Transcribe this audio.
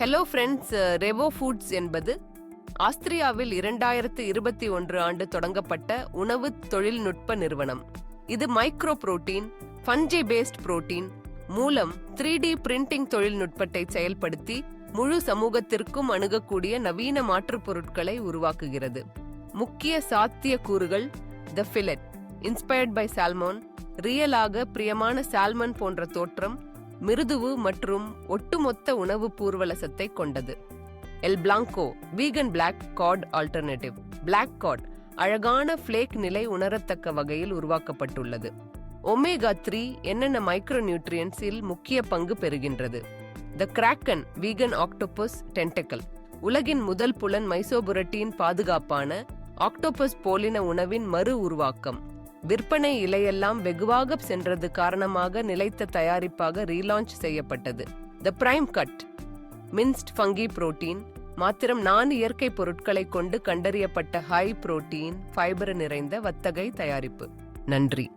Hello friends Revo foods என்பது ஆஸ்திரியாவில் இரண்டாயிரத்து இருபத்தி ஒன்று ஆண்டு தொடங்கப்பட்ட உணவு தொழில்நுட்ப நிறுவனம். இது micro protein fungi based protein மூலம் த்ரீ டி பிரிண்டிங் தொழில்நுட்பத்தை செயல்படுத்தி முழு சமூகத்திற்கும் அணுகக்கூடிய நவீன மாற்றுப் பொருட்களை உருவாக்குகிறது. முக்கிய சாத்திய கூறுகள் the fillet inspired by salmon ரியலாக பிரியமான சால்மன் போன்ற தோற்றம் மிருதுவு மற்றும் ஒட்டுமொத்த உணவு பூர்வலசத்தை கொண்டது. El Blanco vegan black cod alternative black cod அழகான ஃப்ளேக் நிலை உணரத்தக்க வகையில் உருவாக்கப்பட்டுள்ளது. ஒமேகா த்ரீ என்னென்ன மைக்ரோ நியூட்ரியன்ஸில் முக்கிய பங்கு பெறுகின்றது? The kraken vegan octopus tentacle உலகின் முதல் புலன் மைசோபுரட்டியின் பாதுகாப்பான ஆக்டோபஸ் போலின உணவின் மறு உருவாக்கம். விற்பனை இலையெல்லாம் வெகுவாக சென்றது காரணமாக நிலைத்த தயாரிப்பாக ரீலான்ச் செய்யப்பட்டது. The prime cut minced fungi protein மாத்திரம் நான் இயற்கை பொருட்களை கொண்டு கண்டறியப்பட்ட ஹை புரோட்டீன் ஃபைபர் நிறைந்த வத்தகை தயாரிப்பு. நன்றி.